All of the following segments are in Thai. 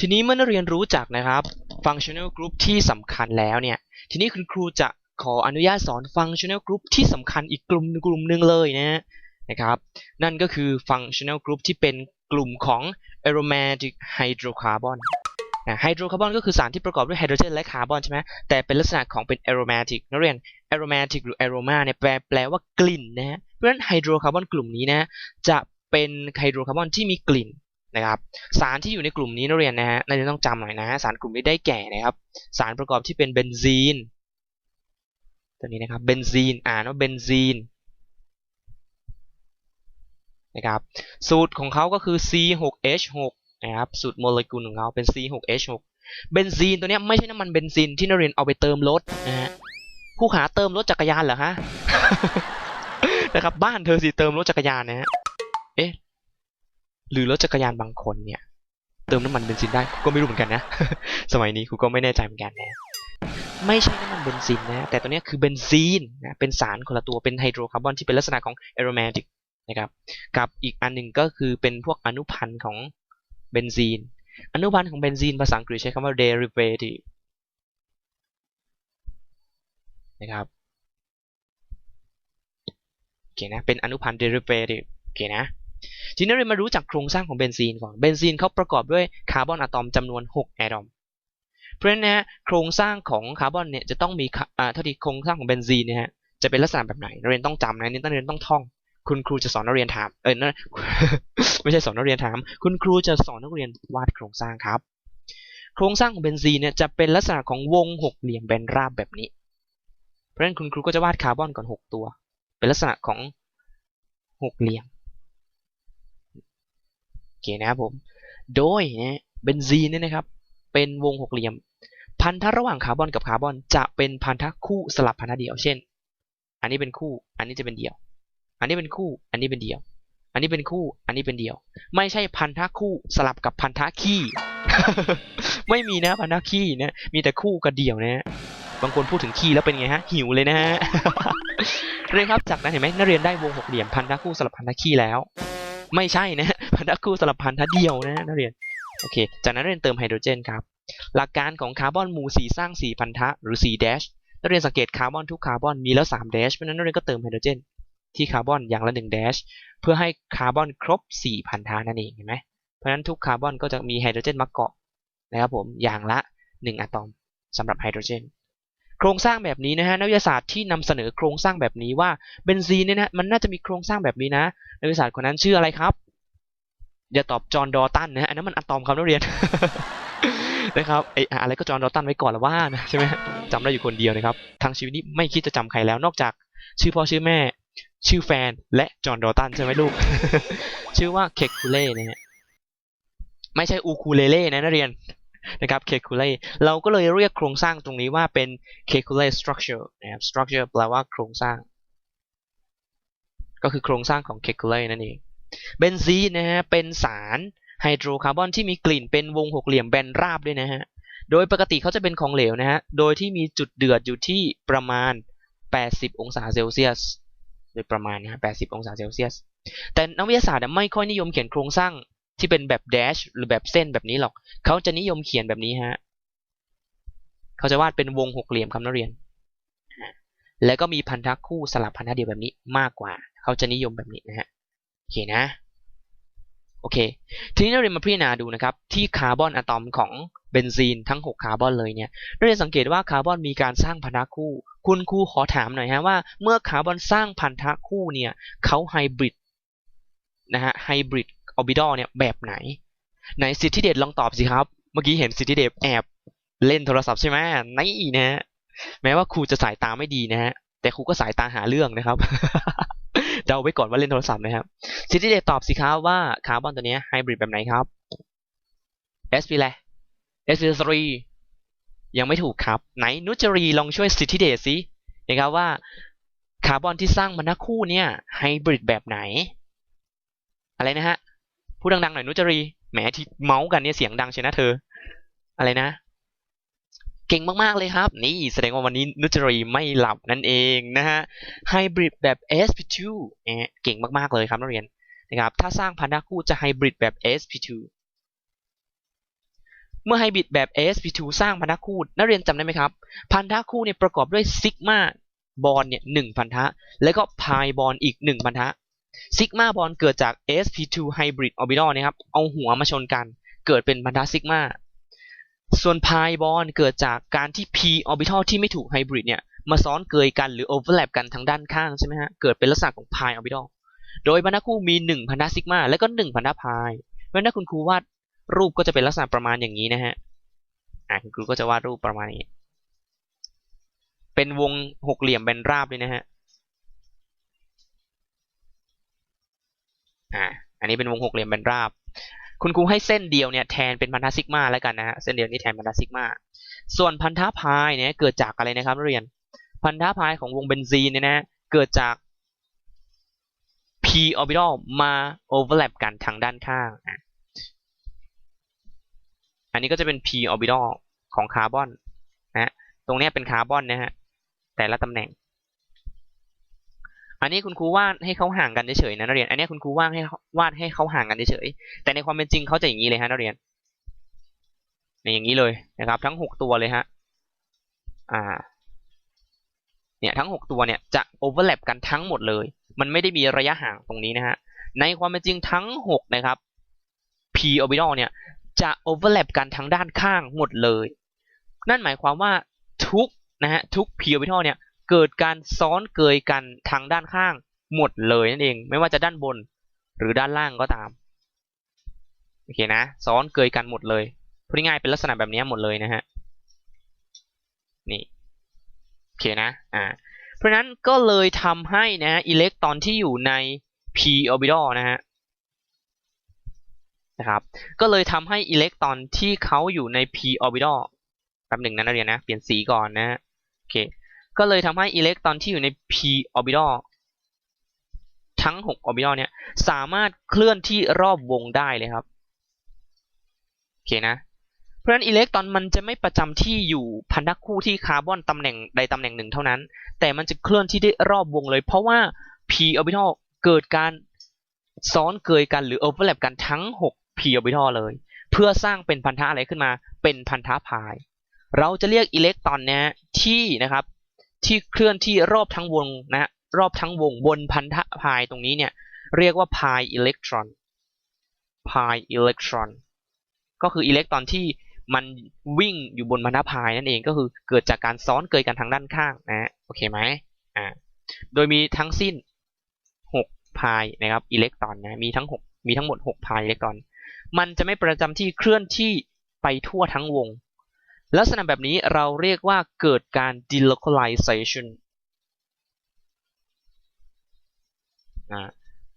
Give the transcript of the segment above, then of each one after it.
ทีนี้เมื่อนักเรียนรู้จักนะครับ functional group ที่สำคัญแล้วเนี่ย ทีนี้คุณครูจะขออนุญาตสอน functional group ที่สำคัญอีกกลุ่มกลุ่มหนึ่งเลยนะนะครับ นั่นก็คือ functional group ที่เป็นกลุ่มของ aromatic hydrocarbon นะไฮโดรคาร์บอนก็คือสารที่ประกอบด้วยไฮโดรเจนและคาร์บอนใช่ไหมแต่เป็นลักษณะของเป็น aromatic นักเรียน aromatic หรือ aroma เนี่ยแปลแปลว่ากลิ่นนะฮะเพราะฉะนั้นไฮโดรคาร์บอนกลุ่มนี้นะจะเป็นไฮโดรคาร์บอนที่มีกลิ่น นะครับสารที่อยู่ในกลุ่มนี้นักเรียนนะฮะนักเรียนต้องจำหน่อยนะฮะสารกลุ่มนี้ได้แก่นะครับ สารประกอบที่เป็นเบนซีนตัวนี้นะครับเบนซีนอ่านว่าเบนซีนนะครับสูตรของเขาก็คือ C6H6 นะครับสูตรโมเลกุลของเขาเป็น C6H6 เบนซีนตัวนี้ไม่ใช่น้ำมันเบนซินที่นักเรียนเอาไปเติมรถนะฮะผู้ขาเติมรถจักรยานเหรอฮะนะครับบ้านเธอสิเติมรถจักรยานนะฮะเอ๊ะ หรือรถจักรยานบางคนเนี่ย เติมน้ำมันเบนซินได้ก็ไม่รู้เหมือนกันนะ สมัยนี้ครูก็ไม่แน่ใจเหมือนกันนะไม่ใช่น้ำมันเบนซินนะแต่ตัวนี้คือเบนซีนนะเป็นสารคนละตัวเป็นไฮโดรคาร์บอนที่เป็นลักษณะของ aromatic นะครับกับอีกอันหนึ่งก็คือเป็นพวกอนุพันธ์ของเบนซีน อนุพันธ์ของเบนซีนภาษาอังกฤษใช้คำว่า derivative นะครับโอเคนะเป็นอนุพันธ์ derivative โอเคนะ ทีนี้เรามารู้จักโครงสร้างของเบนซีนก่อน เบนซีนเขาประกอบด้วยคาร์บอนอะตอมจำนวน6อะตอม เพราะฉะนั้นนะโครงสร้างของคาร์บอนเนี่ยจะต้องมีอ่าเท่าที่โครงสร้างของเบนซีนเนี่ยฮะจะเป็นลักษณะแบบไหนนักเรียนต้องจำนะนี่นักเรียนต้องท่อง คุณครูจะสอนนักเรียนถาม เออนะไม่ใช่สอนนักเรียนถาม คุณครูจะสอนนักเรียนวาดโครงสร้างครับ โครงสร้างของเบนซีนเนี่ยจะเป็นลักษณะของวงหกเหลี่ยมแบนราบแบบนี้ เพราะฉะนั้นคุณครูก็จะวาดคาร์บอนก่อน 6 ตัว เป็นลักษณะของหกเหลี่ยม เคนะครับผม โดยนะเบนซีนเนี่ยนะครับ เป็นวงหกเหลี่ยม พันธะระหว่างคาร์บอนกับคาร์บอนจะเป็นพันธะคู่สลับพันธะเดียว เช่น อันนี้เป็นคู่ อันนี้จะเป็นเดี่ยว อันนี้เป็นคู่ อันนี้เป็นเดี่ยว อันนี้เป็นคู่ อันนี้เป็นเดี่ยว ไม่ใช่พันธะคู่สลับกับพันธะขี้ ไม่มีนะพันธะขี้นะ มีแต่คู่กับเดี่ยวนะฮะบางคนพูดถึงขี้แล้วเป็นไงฮะ หิวเลยนะฮะเรียนครับจากนั้นเห็นไหมนักเรียนได้วงหกเหลี่ยมพันธะคู่สลับพันธะขี้แล้ว ไม่ใช่นะ พันธะคู่สลับพันธะเดียวนะนักเรียนโอเค จากนั้นเรียนเติมไฮโดรเจนครับ หลักการของคาร์บอนหมู่สีสร้างสี่พันธะหรือสี่แดชนักเรียนสังเกตคาร์บอนทุกคาร์บอนมีแล้วสามแดชเพราะนั้นนักเรียนก็เติมไฮโดรเจนที่คาร์บอนอย่างละหนึ่งแดชเพื่อให้คาร์บอนครบสี่พันธะนั่นเองเห็นไหมเพราะนั้นทุกคาร์บอนก็จะมีไฮโดรเจนมาเกาะนะครับผมอย่างละหนึ่งอะตอมสำหรับไฮโดรเจนโครงสร้างแบบนี้นะฮะนักวิทยาศาสตร์ที่นำเสนอโครงสร้างแบบนี้ว่าเบนซีนเนี่ยนะมันน่าจะมีโครงสร้างแบบนี้นะนักวิทยาศาสตร์คนนั้นชื่ออะไรครับ อย่าตอบจอห์นดอตันนะฮะอันนั้นมันอะตอมครับนักเรียนนะครับไออะไรก็จอห์นดอตันไว้ก่อนละว่านะใช่ไหมจำได้อยู่คนเดียวนะครับทางชีวิตนี้ไม่คิดจะจำใครแล้วนอกจาก ชื่อพ่อชื่อแม่ ชื่อแฟนและจอห์นดอตันใช่ไหมลูก ชื่อว่าเคคูเล่นะฮะไม่ใช่อูคูเลเล่นะนักเรียนนะครับ c a c u l a เราก็เลยเรียกโครงสร้างตรงนี้ว่าเป็น c a c u l a structure นะครับ structure แปลว่าโครงสร้าง ก็คือโครงสร้างของ c a c u l a นั่นเอง เบนซีนนะฮะเป็นสารไฮโดรคาร์บอนที่มีกลิ่นเป็นวงหกเหลี่ยมแบนราบด้วยนะฮะโดยปกติเขาจะเป็นของเหลวนะฮะโดยที่มีจุดเดือดอยู่ที่ประมาณ 80 องศาเซลเซียสโดยประมาณนะฮะ80 องศาเซลเซียส แต่นักวิทยาศาสตร์ไม่ค่อยนิยมเขียนโครงสร้างที่เป็นแบบแดชหรือแบบเส้นแบบนี้หรอก เขาจะนิยมเขียนแบบนี้ฮะ เขาจะวาดเป็นวงหกเหลี่ยมครับนักเรียน แล้วก็มีพันธะคู่สลับพันธะเดียวแบบนี้มากกว่า เขาจะนิยมแบบนี้นะฮะ เคนะโอเคทีนี้นักเรียนมาพิจารณาดูนะครับที่คาร์บอนอะตอมของเบนซีนทั้ง 6 คาร์บอนเลยเนี่ยเรียนสังเกตว่าคาร์บอนมีการสร้างพันธะคู่ คุณครูขอถามหน่อยฮะว่าเมื่อคาร์บอนสร้างพันธะคู่เนี่ยเขาไฮบริดนะฮะไฮบริดออร์บิดอลเนี่ยแบบไหนไหนสิทธิเดชลองตอบสิครับ เมื่อกี้เห็นสิทธิเดชแอบเล่นโทรศัพท์ใช่ไหมนี่นะฮะแม้ว่าครูจะสายตาไม่ดีนะฮะแต่ครูก็สายตาหาเรื่องนะครับ เดาไว้ก่อนว่าเล่นโทรศัพท์นะครับสิทธิเดชตอบสิครับว่าคาร์บอนตัวนี้ไฮบริดแบบไหนครับ sp แหละ sp3 ยังไม่ถูกครับ ไหนนุจรีลองช่วยสิทธิเดชสินะครับว่าคาร์บอนที่สร้างพันธะคู่เนี่ยไฮบริดแบบไหน อะไรนะฮะพูดดังๆหน่อยนุจรีแหมที่เมาส์กันเนี่ยเสียงดังใช่นะเธอ อะไรนะ เก่งมากๆเลยครับ นี่แสดงว่าวันนี้นุจรีไม่หลับนั่นเองนะฮะไฮบริดแบบ sp2 เอเก่งมากๆเลยครับนักเรียนนะครับถ้าสร้างพันธะคู่จะไฮบริดแบบ sp2 เมื่อไฮบริดแบบ sp2 สร้างพันธะคู่นักเรียนจำได้ไหมครับ พันธะคู่เนี่ยประกอบด้วยซิกมาบอลเนี่ยหนึ่งพันธะ แล้วก็พายบอลอีกหนึ่งพันธะซิกมาบอลเกิดจาก sp2 hybrid orbital นะครับเอาหัวมาชนกัน เกิดเป็นพันธะซิกมา ส่วนพายบอลเกิดจากการที่ p orbital ที่ไม่ถูกไฮบริดเนี่ยมาซ้อนเกยกันหรือ overlap กันทางด้านข้างใช่ไหมฮะ เกิดเป็นลักษณะของ pi orbital โดยพันธะคู่มี 1 พันธะซิกมาและก็ 1 พันธะพายเพราะนั้นถ้คุณครูวาดรูปก็จะเป็นลักษณะประมาณอย่างนี้นะฮะ อ่าคุณครูก็จะวาดรูปประมาณนี้ เป็นวงหกเหลี่ยมแบนราบเลยนะฮะ อ่า อันนี้เป็นวงหกเหลี่ยมแบนราบ คุณครูให้เส้นเดียวเนี่ยแทนเป็นพันธะซิกมาแล้วกันนะฮะเส้นเดียวนี้แทนพันธะซิกมาส่วนพันธะพายเนี่ยเกิดจากอะไรนะครับนักเรียน พันธะพายของวงเบนซีนเนี่ยนะเกิดจาก p orbital มา overlap กันทางด้านข้าง อันนี้ก็จะเป็น p orbital ของคาร์บอนนะตรงนี้เป็นคาร์บอนนะฮะแต่ละตำแหน่ง อันนี้คุณครูวาดให้เขาห่างกันเฉยๆนะนักเรียน อันนี้คุณครูวาดให้วาดให้เขาห่างกันเฉยๆแต่ในความเป็นจริงเขาจะอย่างนี้เลยฮะนักเรียนอย่างนี้เลยนะครับ ทั้งหกตัวเลยฮะอ่าเนี่ยทั้งหกตัวเนี่ยจะ overlap กันทั้งหมดเลย มันไม่ได้มีระยะห่างตรงนี้นะฮะ ในความเป็นจริงทั้งหกนะครับ p orbital เนี่ยจะ overlap กันทางด้านข้างหมดเลย นั่นหมายความว่าทุกนะฮะทุก p orbital เนี่ย เกิดการซ้อนเกยกันทางด้านข้างหมดเลยนั่นเอง ไม่ว่าจะด้านบนหรือด้านล่างก็ตามโอเคนะ ซ้อนเกยกันหมดเลยพูดง่ายๆเป็นลักษณะแบบนี้หมดเลยนะฮะนี่โอเคนะอ่าเพราะนั้นก็เลยทำให้นะอิเล็กตรอนที่อยู่ใน p orbital นะฮะนะครับก็เลยทำให้อิเล็กตรอนที่เขาอยู่ใน p orbital แป๊บหนึ่งนะนักเรียนนะ เปลี่ยนสีก่อนนะโอเค ก็เลยทำให้อิเล็กตรอนที่อยู่ใน p orbital ทั้ง 6 orbital เนี่ยสามารถเคลื่อนที่รอบวงได้เลยครับโอเคนะเพราะฉะนั้นอิเล็กตรอนมันจะไม่ประจำที่อยู่พันธะคู่ที่คาร์บอนตำแหน่งใดตำแหน่งหนึ่งเท่านั้น แต่มันจะเคลื่อนที่ได้รอบวงเลย เพราะว่า p orbital เกิดการซ้อนเกยกันหรือ overlap กันทั้ง 6 p orbital เลย เพื่อสร้างเป็นพันธะอะไรขึ้นมา เป็นพันธะพาย เราจะเรียกอิเล็กตรอนนะที่นะครับ ที่เคลื่อนที่รอบทั้งวงนะรอบทั้งวงบนพันธะพายตรงนี้เนี่ยเรียกว่าพายอิเล็กตรอนพายอิเล็กตรอนก็คืออิเล็กตรอนที่มันวิ่งอยู่บนพันธะพายนั่นเองก็คือเกิดจากการซ้อนเกยกันทางด้านข้างนะโอเคไหมอ่าโดยมีทั้งสิ้น 6 พายนะครับอิเล็กตรอนนะมีทั้ง 6 มีทั้งหมด 6 พายอิเล็กตรอน มันจะไม่ประจำที่เคลื่อนที่ไปทั่วทั้งวง ลักษณะแบบนี้เราเรียกว่าเกิดการ delocalization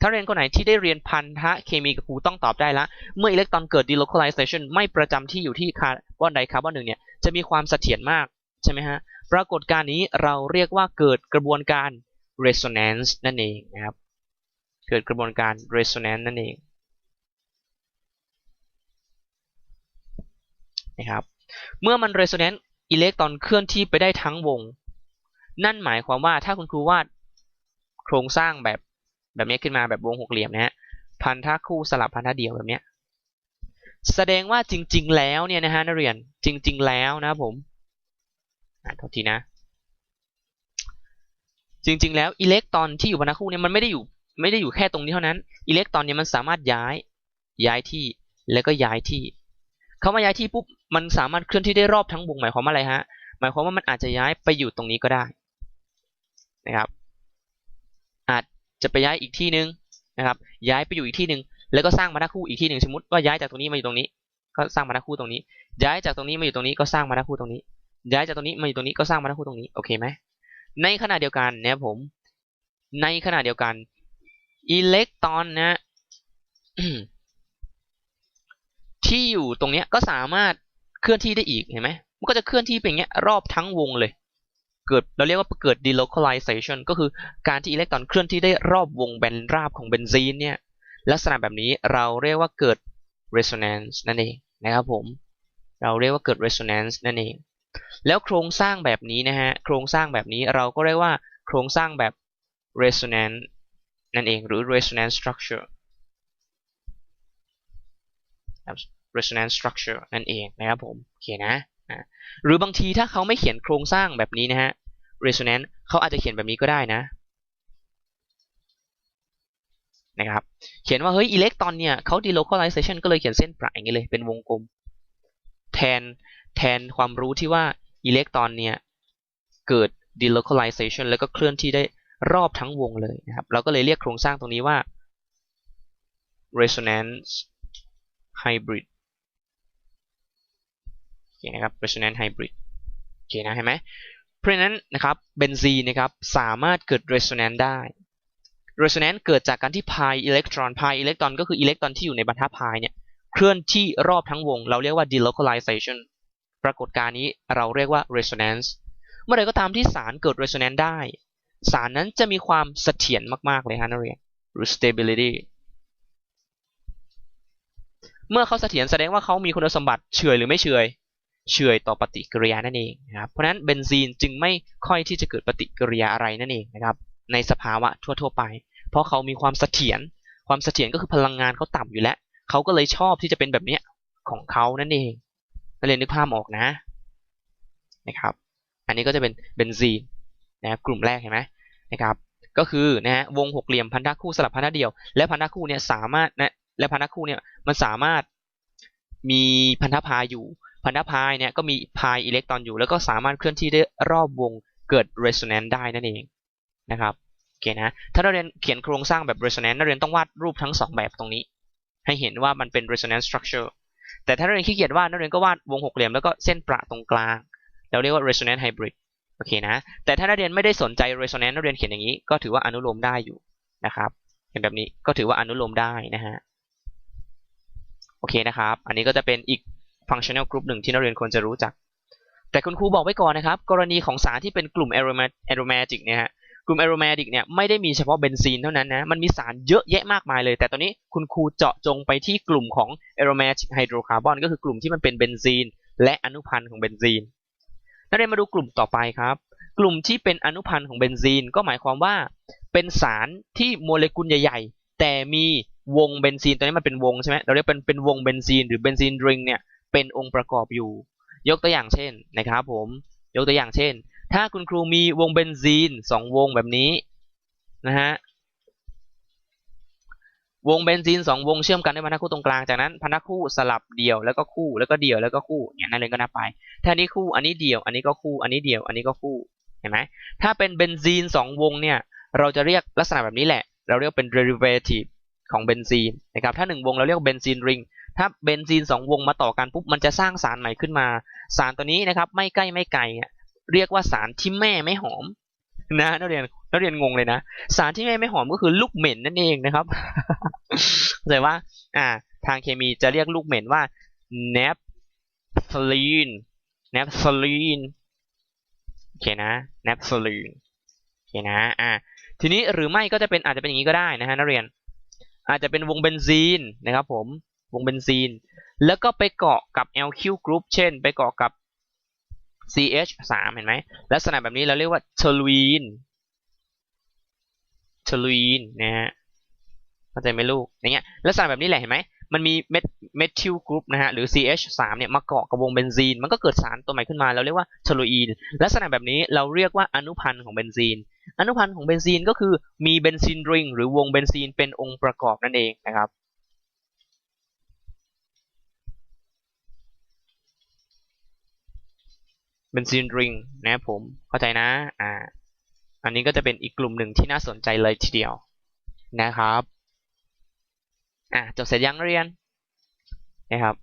ถ้าเรียนคนไหนที่ได้เรียนพันธะเคมีกับครูต้องตอบได้ละ เมื่ออิเล็กตรอนเกิด delocalization ไม่ประจำที่อยู่ที่คาร์บอนไดคาร์บอนหนึ่งเนี่ยจะมีความเสถียรมากใช่ไหมฮะ ปรากฏการณ์นี้เราเรียกว่าเกิดกระบวนการ resonance นั่นเองนะครับ เกิดกระบวนการ resonance นั่นเองนะครับ เมื่อมัน resonance อิเล็กตรอนเคลื่อนที่ไปได้ทั้งวง นั่นหมายความว่าถ้าคุณครูวาดโครงสร้างแบบแบบนี้ขึ้นมาแบบวงหกเหลี่ยมนะฮะพันธะคู่สลับพันธะเดี่ยวแบบนี้แสดงว่าจริง ๆ แล้วเนี่ยนะฮะนักเรียนจริง ๆ แล้วนะผมอ่านทษทีนะ จริง ๆ แล้วอิเล็กตรอนที่อยู่พันธะคู่เนี่ยมันไม่ได้อยู่ไม่ได้อยู่แค่ตรงนี้เท่านั้นอิเล็กตรอนเนี่ยมันสามารถย้ายย้ายที่แล้วก็ย้ายที่ เขามาย้ายที่ปุ๊บมันสามารถเคลื่อนที่ได้รอบทั้งวงหมายความว่าอะไรฮะหมายความว่ามันอาจจะย้ายไปอยู่ตรงนี้ก็ได้นะครับ อาจจะไปย้ายอีกที่หนึ่งนะครับ ย้ายไปอยู่อีกที่หนึ่งแล้วก็สร้างมาทักคู่อีกที่หนึ่งสมมติว่าย้ายจากตรงนี้มาอยู่ตรงนี้ ก็สร้างมาทักคู่ตรงนี้ ย้ายจากตรงนี้มาอยู่ตรงนี้ก็สร้างมาทักคู่ตรงนี้ ย้ายจากตรงนี้มาอยู่ตรงนี้ก็สร้างมาทักคู่ตรงนี้โอเคไหมในขณะเดียวกันเนี่ยผม ในขณะเดียวกันอิเล็กตรอนนะ ที่อยู่ตรงนี้ก็สามารถเคลื่อนที่ได้อีกเห็นไหมมันก็จะเคลื่อนที่เป็นอย่างเงี้ยรอบทั้งวงเลย เกิดเราเรียกว่าเกิด delocalization ก็คือการที่อิเล็กตรอนเคลื่อนที่ได้รอบวงแบนราบของเบนซีนเนี่ยลักษณะแบบนี้เราเรียกว่าเกิด resonance นั่นเองนะครับผม เราเรียกว่าเกิด resonance นั่นเอง แล้วโครงสร้างแบบนี้นะฮะ โครงสร้างแบบนี้เราก็เรียกว่าโครงสร้างแบบ resonance นั่นเองหรือ resonance structure resonance structure นั่นเองนะครับผมโอเคนะหรือบางทีถ้าเขาไม่เขียนโครงสร้างแบบนี้นะฮะ resonance เขาอาจจะเขียนแบบนี้ก็ได้นะนะครับเขียนว่าเฮ้ยอิเล็กตรอนเนี่ยเขา delocalization ก็เลยเขียนเส้นประอย่างนี้เลยเป็นวงกลม แทนแทนความรู้ที่ว่าอิเล็กตรอนเนี่ยเกิด delocalization แล้วก็เคลื่อนที่ได้รอบทั้งวงเลยนะครับเราก็เลยเรียกโครงสร้างตรงนี้ว่า resonance hybrid นะครับ resonance hybrid โอเคนะเห็นไหมเพราะฉะนั้นนะครับเบนซีนะครับสามารถเกิด resonance ได้ resonance เกิดจากการที่ pi อิเล็กตรอน pi อิเล็กตรอนก็คืออิเล็กตรอนที่อยู่ในบรรทัด pi เนี่ยเคลื่อนที่รอบทั้งวง เราเรียกว่า delocalization ปรากฏการณ์นี้เราเรียกว่า resonance เมื่อใดก็ตามที่สารเกิด resonance ได้ สารนั้นจะมีความเสถียรมาก ๆ เลยฮะนักเรียนหรือ stability เมื่อเขาเสถียรแสดงว่าเขามีคุณสมบัติเฉยหรือไม่เฉย เฉื่อยต่อปฏิกิริยานั่นเองนะครับเพราะฉะนั้นเบนซีนจึงไม่ค่อยที่จะเกิดปฏิกิริยาอะไรนั่นเองนะครับในสภาวะทั่ว ๆ ไป เพราะเขามีความเสถียรความเสถียรก็คือพลังงานเขาต่ำอยู่แล้วเขาก็เลยชอบที่จะเป็นแบบเนี้ยของเขานั่นเองนักเรียนนึกภาพออกนะนะครับ อันนี้ก็จะเป็นเบนซีนนะกลุ่มแรกเห็นไหมนะครับก็คือนะฮะวงหกเหลี่ยมพันธะคู่สลับพันธะเดียว และพันธะคู่เนี่ยสามารถนะและพันธะคู่เนี่ยมันสามารถมีพันธะพาอยู่ พันธะพายเนี่ยก็มีพายอิเล็กตรอนอยู่ แล้วก็สามารถเคลื่อนที่ได้รอบวงเกิด resonance ได้นั่นเองนะครับโอเคนะถ้าเราเรียนเขียนโครงสร้างแบบ resonance นักเรียนต้องวาดรูปทั้งสองแบบตรงนี้ ให้เห็นว่ามันเป็น resonance structure แต่ถ้านักเรียนขี้เกียจวาดนักเรียนก็วาดวงหกเหลี่ยมแล้วก็เส้นประตรงกลางเราเรียกว่า resonance hybrid โอเคนะแต่ถ้านักเรียนไม่ได้สนใจ resonance นักเรียนเขียนอย่างนี้ก็ถือว่าอนุโลมได้อยู่นะครับเห็นแบบนี้ก็ถือว่าอนุโลมได้นะฮะโอเคนะครับ อันนี้ก็จะเป็นอีก functional group หนึ่งที่นักเรียนควรจะรู้จัก แต่คุณครูบอกไว้ก่อนนะครับ กรณีของสารที่เป็นกลุ่ม aromatic เนี่ยฮะกลุ่ม aromatic เนี่ยไม่ได้มีเฉพาะเบนซีนเท่านั้นนะมันมีสารเยอะแยะมากมายเลย แต่ตอนนี้คุณครูเจาะจงไปที่กลุ่มของ aromatic hydrocarbon ก็คือกลุ่มที่มันเป็นเบนซีน และอนุพันธ์ของเบนซีนนักเรียนมาดูกลุ่มต่อไปครับ กลุ่มที่เป็นอนุพันธ์ของเบนซีนก็หมายความว่า เป็นสารที่โมเลกุลใหญ่ๆ แต่มีวงเบนซีนตัวนี้มันเป็นวงใช่ไหมเราเรียกเป็นเป็นวงเบนซีนหรือเบนซีนริงเนี่ย เป็นองค์ประกอบอยู่ ยกตัวอย่างเช่นนะครับผมยกตัวอย่างเช่น ถ้าคุณครูมีวงเบนซีนสองวงแบบนี้นะฮะวงเบนซีนสองวงเชื่อมกันด้วยพันธะคู่ตรงกลางจากนั้นพันธะคู่สลับเดี่ยวแล้วก็คู่แล้วก็เดี่ยวแล้วก็คู่อย่างนั้นเลยก็นับไปถ้านี้คู่อันนี้เดี่ยว อันนี้ก็คู่อันนี้เดี่ยว อันนี้ก็คู่เห็นไหมถ้าเป็นเบนซีนสองวงเนี่ยเราจะเรียกลักษณะแบบนี้แหละ เราเรียกเป็น derivative ของเบนซีนนะครับถ้าหนึ่งวงเราเรียกเบนซีนริง ถ้าเบนซีนสองวงมาต่อกันปุ๊บมันจะสร้างสารใหม่ขึ้นมา สารตัวนี้นะครับ ไม่ใกล้ไม่ไกลเรียกว่าสารที่แม่ไม่หอมนะนักเรียนนักเรียนงงเลยนะ สารที่แม่ไม่หอมก็คือลูกเหม็นนั่นเองนะครับแต่ว่า อ่า ทางเคมีจะเรียกลูกเหม็นว่า naphthalene naphthalene โอเคนะ naphthalene โอเคนะ อ่า ทีนี้หรือไม่ก็จะเป็นอาจจะเป็นอย่างนี้ก็ได้นะฮะนักเรียน อาจจะเป็นวงเบนซีนนะครับผม วงเบนซีน แล้วก็ไปเกาะกับ LQ group เช่น ไปเกาะกับ CH3 เห็นไหมลักษณะแบบนี้เราเรียกว่า toluene toluene นะฮะเข้าใจไหมลูกอย่างเงี้ยลักษณะแบบนี้แหละเห็นไหมมันมีเมทเมทิลกรุ๊ปนะฮะหรือ CH3 เนี่ยมาเกาะกับวงเบนซีน มันก็เกิดสารตัวใหม่ขึ้นมาเราเรียกว่า toluene ลักษณะแบบนี้เราเรียกว่าอนุพันธ์ของเบนซีน อนุพันธ์ของเบนซีนก็คือมีเบนซีนริงหรือวงเบนซีนเป็นองค์ประกอบนั่นเองนะครับ เบนซีนริงนะผมเข้าใจนะอ่าอันนี้ก็จะเป็นอีกกลุ่มหนึ่งที่น่าสนใจเลยทีเดียวนะครับอะจบเสร็จยังเรียนนะครับ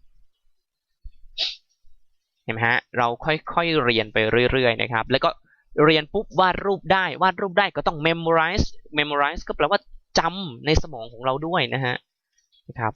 เห็นไหมฮะเราค่อยๆเรียนไปเรื่อยๆนะครับ แล้วก็เรียนปุ๊บวาดรูปได้วาดรูปได้ก็ต้อง memorize memorize ก็แปลว่าจำในสมองของเราด้วยนะฮะนะครับ